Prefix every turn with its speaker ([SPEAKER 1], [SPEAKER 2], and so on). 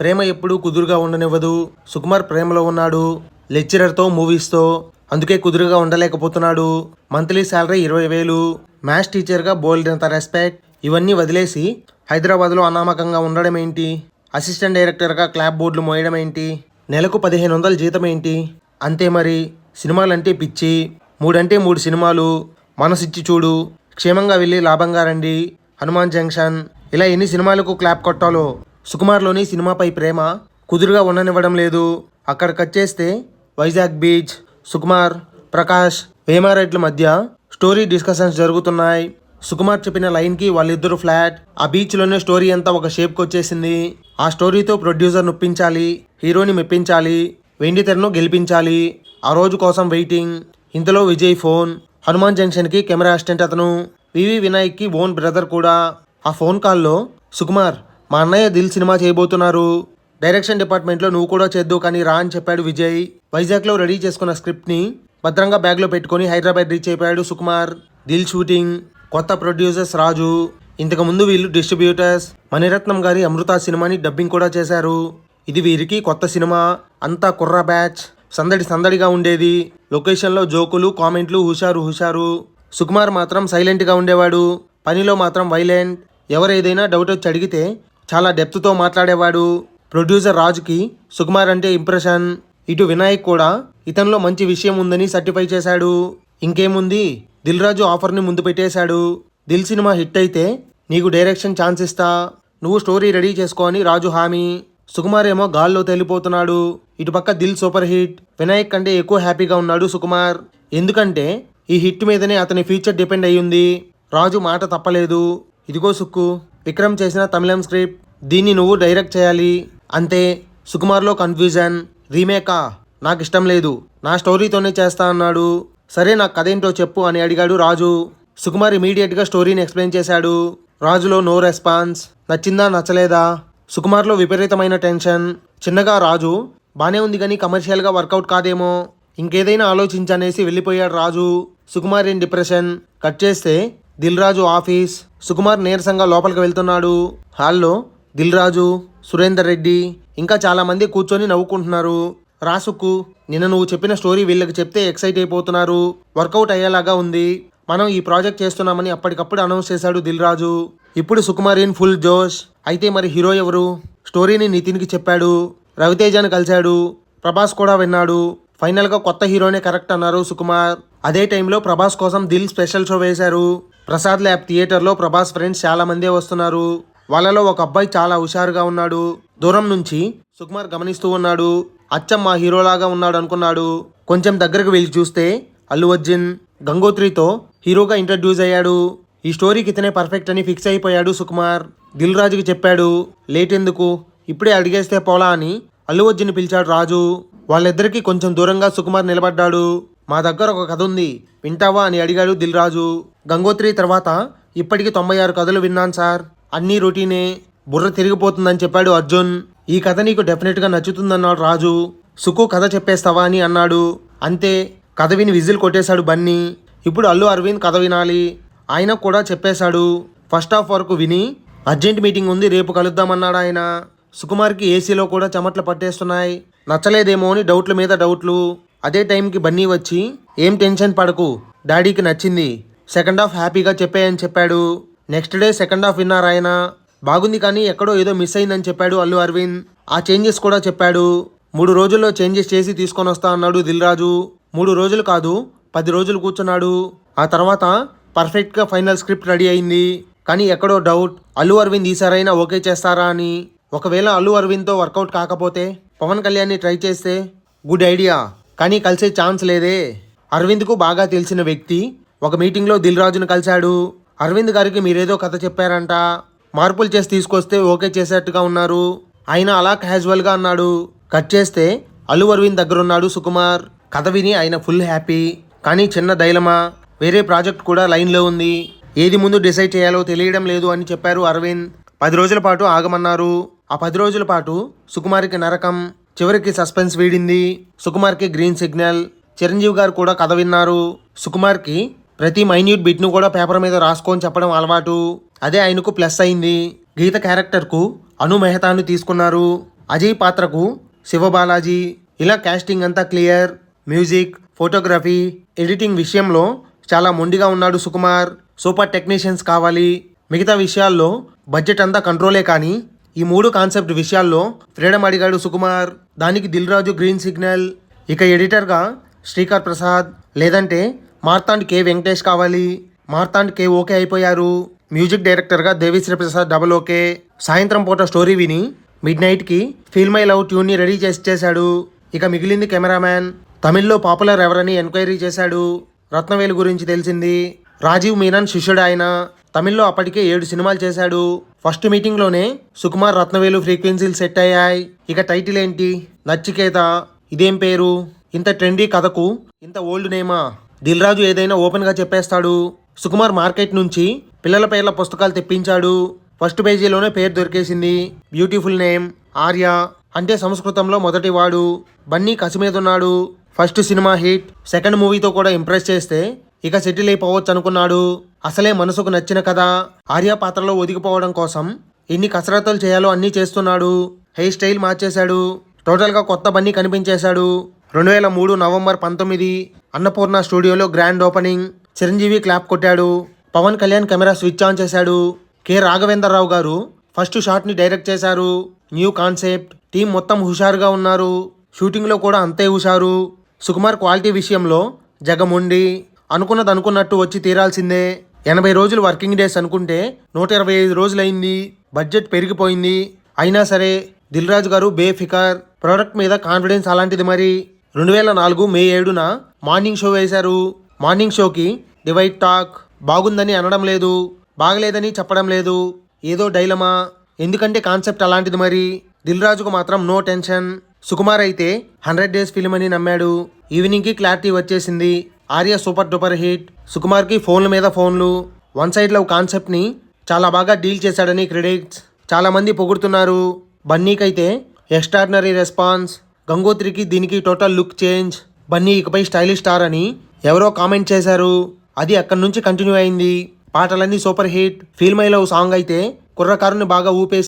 [SPEAKER 1] ప్రేమ ఎప్పుడూ కుదురుగా ఉండనివ్వదు. సుకుమార్ ప్రేమలో ఉన్నాడు. లెక్చరర్తో మూవీస్తో అందుకే కుదురుగా ఉండలేకపోతున్నాడు. మంత్లీ శాలరీ ఇరవై వేలు. మ్యాథ్స్ టీచర్గా బోల్డంత రెస్పెక్ట్. ఇవన్నీ వదిలేసి హైదరాబాద్లో అనామకంగా ఉండడం ఏంటి అసిస్టెంట్ డైరెక్టర్గా క్లాప్ బోర్డులు మోయడం ఏంటి నెలకు పదిహేను వందల జీతం ఏంటి అంతే మరి. సినిమాలంటే పిచ్చి. మూడంటే మూడు సినిమాలు. మనసిచ్చి చూడు. క్షేమంగా వెళ్ళి లాభంగా రండి. హనుమాన్ జంక్షన్. ఇలా ఎన్ని సినిమాలకు క్లాప్ కొట్టాలో. సుకుమార్లోని సినిమాపై ప్రేమ కుదురుగా ఉండనివ్వడం లేదు. అక్కడ కట్ చేస్తే వైజాగ్ బీచ్ సుకుమార్ ప్రకాష్ వేమారెడ్ల మధ్య స్టోరీ డిస్కషన్స్ జరుగుతున్నాయి. సుకుమార్ చెప్పిన లైన్కి వాళ్ళిద్దరు ఫ్లాట్. ఆ బీచ్లోనే స్టోరీ అంతా ఒక షేప్కి వచ్చేసింది. ఆ స్టోరీతో ప్రొడ్యూసర్ నొప్పించాలి హీరోని మెప్పించాలి వెండి తెరను గెలిపించాలి. ఆ రోజు కోసం వెయిటింగ్ ఇంతలో విజయ్ ఫోన్. హనుమాన్ జంక్షన్కి కెమెరా అసిస్టెంట్ అతను. వివి వినాయక్కి ఓన్ బ్రదర్ కూడా. ఆ ఫోన్ కాల్లో సుకుమార్ మా అన్నయ్య దిల్ సినిమా చేయబోతున్నారు. డైరెక్షన్ డిపార్ట్మెంట్లో నువ్వు కూడా చేద్దు కానీ రా అని చెప్పాడు విజయ్. వైజాగ్లో రెడీ చేసుకున్న స్క్రిప్ట్ని భద్రంగా బ్యాగ్లో పెట్టుకొని హైదరాబాద్ రీచ్ అయిపోయాడు సుకుమార్. దిల్ షూటింగ్ కొత్త ప్రొడ్యూసర్స్ రాజు. ఇంతకు ముందు వీళ్ళు డిస్ట్రిబ్యూటర్స్. మణిరత్నం గారి అమృత సినిమాని డబ్బింగ్ కూడా చేశారు. ఇది వీరికి కొత్త సినిమా. అంతా కుర్ర బ్యాచ్. సందడి సందడిగా ఉండేది. లొకేషన్లో జోకులు కామెంట్లు హుషారు హుషారు. సుకుమార్ మాత్రం సైలెంట్గా ఉండేవాడు. పనిలో మాత్రం వైలెంట్. ఎవరేదైనా డౌట్ వచ్చి అడిగితే చాలా డెప్త్తో మాట్లాడేవాడు. ప్రొడ్యూసర్ రాజుకి సుకుమార్ అంటే ఇంప్రెషన్ ఇటు వినాయక్ కూడా ఇతనిలో మంచి విషయం ఉందని సర్టిఫై చేశాడు. ఇంకేముంది? దిల్ రాజు ఆఫర్ని ముందు పెట్టేశాడు. దిల్ సినిమా హిట్ అయితే నీకు డైరెక్షన్ ఛాన్స్ ఇస్తా. నువ్వు స్టోరీ రెడీ చేసుకో అని రాజు హామీ. సుకుమార్ ఏమో గాల్లో తేలిపోతున్నాడు. ఇటుపక్క దిల్ సూపర్ హిట్ వినాయక్ కంటే ఎక్కువ హ్యాపీగా ఉన్నాడు సుకుమార్. ఎందుకంటే ఈ హిట్ మీదనే అతని ఫ్యూచర్ డిపెండ్ అయ్యింది. రాజు మాట తప్పలేదు. ఇదిగో సుక్కు. విక్రమ్ చేసిన తమిళం స్క్రిప్ట్ దీన్ని నువ్వు డైరెక్ట్ చేయాలి. అంతే. సుకుమార్లో కన్ఫ్యూజన్. రీమేకా? నాకు ఇష్టం లేదు. నా స్టోరీతోనే చేస్తా అన్నాడు. సరే నాకు కథ ఏంటో చెప్పు అని అడిగాడు రాజు. సుకుమార్ ఇమీడియట్గా స్టోరీని ఎక్స్ప్లెయిన్ చేశాడు. రాజులో నో రెస్పాన్స్. నచ్చిందా నచ్చలేదా? సుకుమార్లో విపరీతమైన టెన్షన్. చిన్నగా రాజు బానే ఉంది కానీ కమర్షియల్గా వర్కౌట్ కాదేమో. ఇంకేదైనా ఆలోచించనేసి వెళ్ళిపోయాడు Raju. Sukumar in depression. Cut చేస్తే దిల్ రాజు ఆఫీస్. సుకుమార్ నీరసంగా లోపలికి వెళ్తున్నాడు. హాల్లో దిల్ రాజు సురేందర్ రెడ్డి ఇంకా చాలా మంది కూర్చొని నవ్వుకుంటున్నారు. రాసుకు నిన్న నువ్వు చెప్పిన స్టోరీ వీళ్ళకి చెప్తే ఎక్సైట్ అయిపోతున్నారు. వర్కౌట్ అయ్యేలాగా ఉంది. మనం ఈ ప్రాజెక్ట్ చేస్తున్నామని అప్పటికప్పుడు అనౌన్స్ చేశాడు దిల్ రాజు ఇప్పుడు సుకుమార్ ఇన్ ఫుల్ జోష్. అయితే మరి హీరో ఎవరు? స్టోరీని నితిన్కి చెప్పాడు. రవితేజను కలిశాడు. ప్రభాస్ కూడా విన్నాడు. ఫైనల్గా కొత్త హీరోనే కరెక్ట్ అన్నారు సుకుమార్. అదే టైంలో ప్రభాస్ కోసం దిల్ స్పెషల్ షో వేశారు. ప్రసాద్ ల్యాబ్ థియేటర్లో ప్రభాస్ ఫ్రెండ్స్ చాలా మందే వస్తున్నారు. వాళ్ళలో ఒక అబ్బాయి చాలా హుషారుగా ఉన్నాడు. దూరం నుంచి సుకుమార్ గమనిస్తూ ఉన్నాడు. అచ్చం మా హీరోలాగా ఉన్నాడు అనుకున్నాడు. కొంచెం దగ్గరకు వెళ్ళి చూస్తే అల్లు అర్జున్ గంగోత్రితో హీరోగా ఇంట్రడ్యూస్ అయ్యాడు. ఈ స్టోరీకి ఇతనే పర్ఫెక్ట్ అని ఫిక్స్ అయిపోయాడు సుకుమార్. దిల్ రాజుకి చెప్పాడు లేట్ ఎందుకు? ఇప్పుడే అడిగేస్తే పోలా అని అల్లు అర్జున్ పిలిచాడు రాజు. వాళ్ళిద్దరికీ కొంచెం దూరంగా సుకుమార్ నిలబడ్డాడు. మా దగ్గర ఒక కథ ఉంది. వింటావా అని అడిగాడు దిల్ రాజు గంగోత్రి తర్వాత ఇప్పటికి తొంభై ఆరు కథలు విన్నాను సార్. అన్నీ రొటీనే. బుర్ర తిరిగిపోతుందని చెప్పాడు అర్జున్. ఈ కథ నీకు డెఫినెట్గా నచ్చుతుందన్నాడు రాజు. సుకు కథ చెప్పేస్తావా అని అన్నాడు. అంతే. కథ విని విజిల్ కొట్టేశాడు బన్నీ. ఇప్పుడు అల్లు అరవింద్ కథ వినాలి. ఆయన కూడా చెప్పేశాడు. ఫస్ట్ హాఫ్ వరకు విని అర్జెంట్ మీటింగ్ ఉంది రేపు కలుద్దామన్నాడు ఆయన. సుకుమార్కి ఏసీలో కూడా చెమట్లు పట్టేస్తున్నాయి. నచ్చలేదేమో అని డౌట్ల మీద డౌట్లు. అదే టైంకి బన్నీ వచ్చి ఏం టెన్షన్ పడకు డాడీకి నచ్చింది. సెకండ్ హాఫ్ హ్యాపీగా చెప్పాయని చెప్పాడు. నెక్స్ట్ డే సెకండ్ హాఫ్ విన్నారు ఆయన? బాగుంది కానీ ఎక్కడో ఏదో మిస్ అయిందని చెప్పాడు అల్లు అరవింద్. ఆ చేంజెస్ కూడా చెప్పాడు. మూడు రోజుల్లో చేంజెస్ చేసి తీసుకొని వస్తా అన్నాడు దిల్ రాజు. మూడు రోజులు కాదు పది రోజులు కూర్చున్నాడు. ఆ తర్వాత పర్ఫెక్ట్గా ఫైనల్ స్క్రిప్ట్ రెడీ అయింది. కానీ ఎక్కడో డౌట్ అల్లు అరవింద్ ఈసారైనా ఓకే చేస్తారా అని. ఒకవేళ అల్లు అరవింద్తో వర్కౌట్ కాకపోతే పవన్ కళ్యాణ్ని ట్రై చేస్తే గుడ్ ఐడియా. కానీ కలిసే ఛాన్స్ లేదే. అరవింద్కు బాగా తెలిసిన వ్యక్తి ఒక మీటింగ్లో దిల్ రాజును కలిశాడు. అరవింద్ గారికి మీరేదో కథ చెప్పారంట. మార్పులు చేసి తీసుకొస్తే ఓకే చేసేట్టుగా ఉన్నారు. ఆయన అలా క్యాజువల్గా అన్నాడు. కట్ చేస్తే అల్లు అరవింద్ దగ్గర ఉన్నాడు సుకుమార్. కథ విని ఆయన ఫుల్ హ్యాపీ. కానీ చిన్న డైలమా? వేరే ప్రాజెక్ట్ కూడా లైన్లో ఉంది. ఏది ముందు డిసైడ్ చేయాలో తెలియడం లేదు అని చెప్పారు అరవింద్. పది రోజుల పాటు ఆగమన్నారు. ఆ పది రోజుల పాటు సుకుమార్కి నరకం. చివరికి సస్పెన్స్ వీడింది. సుకుమార్కి గ్రీన్ సిగ్నల్. చిరంజీవి గారు కూడా కథ విన్నారు. సుకుమార్కి ప్రతి మైన్యూట్ బిట్ను కూడా పేపర్ మీద రాసుకొని చెప్పడం అలవాటు. అదే ఆయనకు ప్లస్ అయింది. గీత క్యారెక్టర్కు అను మెహతాను తీసుకున్నారు. అజయ్ పాత్రకు శివబాలాజీ. ఇలా క్యాస్టింగ్ అంతా క్లియర్. మ్యూజిక్ ఫోటోగ్రఫీ ఎడిటింగ్ విషయంలో చాలా మొండిగా ఉన్నాడు సుకుమార్. సూపర్ టెక్నీషియన్స్ కావాలి. మిగతా విషయాల్లో బడ్జెట్ అంతా కంట్రోలే కానీ ఈ మూడు కాన్సెప్ట్ విషయాల్లో ఫ్రీడమ్ అడిగాడు సుకుమార్. దానికి దిల్ రాజు గ్రీన్ సిగ్నల్. ఇక ఎడిటర్గా శ్రీకర్ ప్రసాద్. లేదంటే మార్తాండ్ కే వెంకటేష్ కావాలి. మార్తాండ్ కే ఓకే అయిపోయారు. మ్యూజిక్ డైరెక్టర్గా దేవిశ్రీ ప్రసాద్ డబల్ ఓకే. సాయంత్రం పూట స్టోరీ విని మిడ్ నైట్కి ఫీల్ మై లవ్ ట్యూన్ని రెడీ చేసి చేశాడు. ఇక మిగిలింది కెమెరామ్యాన్. తమిళ్ళో పాపులర్ ఎవరని ఎంక్వైరీ చేశాడు. రత్నవేలు గురించి తెలిసింది. రాజీవ్ మీనన్ శిష్యుడు ఆయన. తమిళ్ళో అప్పటికే ఏడు సినిమాలు చేశాడు. ఫస్ట్ మీటింగ్లోనే సుకుమార్ రత్నవేలు ఫ్రీక్వెన్సీలు సెట్ అయ్యాయి. ఇక టైటిల్ ఏంటి? నచ్చికేత. ఇదేం పేరు? ఇంత ట్రెండీ కథకు ఇంత ఓల్డ్ నేమా దిల్ రాజు ఏదైనా ఓపెన్గా చెప్పేస్తాడు. సుకుమార్ మార్కెట్ నుంచి పిల్లల పేర్ల పుస్తకాలు తెప్పించాడు. ఫస్ట్ పేజీలోనే పేరు దొరికేసింది. Beautiful name Arya. అంటే సంస్కృతంలో మొదటి వాడు. బన్నీ కసి మీద ఉన్నాడు. ఫస్ట్ సినిమా హిట్ సెకండ్ మూవీతో కూడా ఇంప్రెస్ చేస్తే ఇక సెటిల్ అయిపోవచ్చు అనుకున్నాడు అసలే మనసుకు నచ్చిన కథ. ఆర్య పాత్రలో ఒదిగిపోవడం కోసం ఎన్ని కసరత్తులు చేయాలో అన్నీ చేస్తున్నాడు. హెయిర్ స్టైల్ మార్చేశాడు. టోటల్గా కొత్త బన్నీ కనిపించేశాడు. రెండు వేల మూడు నవంబర్ పంతొమ్మిది అన్నపూర్ణ స్టూడియోలో గ్రాండ్ ఓపెనింగ్. చిరంజీవి క్లాప్ కొట్టాడు. Pawan Kalyan camera switch on చేశాడు. కె. రాఘవేంద్రరావు గారు ఫస్ట్ షాట్ని డైరెక్ట్ చేశారు. New concept. టీం మొత్తం హుషారుగా ఉన్నారు. షూటింగ్లో కూడా అంతే హుషారు. సుకుమార్ క్వాలిటీ విషయంలో జగముండి. అనుకున్నది అనుకున్నట్టు వచ్చి తీరాల్సిందే. ఎనభై రోజులు వర్కింగ్ డేస్ అనుకుంటే నూట ఇరవై ఐదు రోజులైంది. బడ్జెట్ పెరిగిపోయింది. అయినా సరే దిల్ రాజు గారు బేఫికర్. ప్రోడక్ట్ మీద కాన్ఫిడెన్స్ అలాంటిది మరి. రెండు వేల నాలుగు మే ఏడున మార్నింగ్ షో వేశారు. మార్నింగ్ షోకి డివైడ్ టాక్ బాగుందని అనడం లేదు. బాగలేదని చెప్పడం లేదు. ఏదో డైలమా. ఎందుకంటే కాన్సెప్ట్ అలాంటిది మరి. దిల్ రాజుకు మాత్రం నో టెన్షన్ సుకుమార్ అయితే హండ్రెడ్ డేస్ ఫిలిం అని నమ్మాడు. ఈవినింగ్కి క్లారిటీ వచ్చేసింది. Arya super duper hit. సుకుమార్కి ఫోన్ల మీద ఫోన్లు. వన్ సైడ్ లవ్ కాన్సెప్ట్ని చాలా బాగా డీల్ చేశాడని క్రెడిట్స్. చాలామంది పొగుడుతున్నారు. బన్నీకైతే ఎక్స్ట్రాడినరీ రెస్పాన్స్. గంగోత్రికి దీనికి టోటల్ లుక్ చేంజ్. బన్నీ ఇకపై స్టైలిష్ స్టార్ అని ఎవరో కామెంట్ చేశారు. అది అక్కడి నుంచి కంటిన్యూ అయింది. పాటలన్నీ super hit. Feel my love song అయితే కుర్రకారుని బాగా ఊపేసి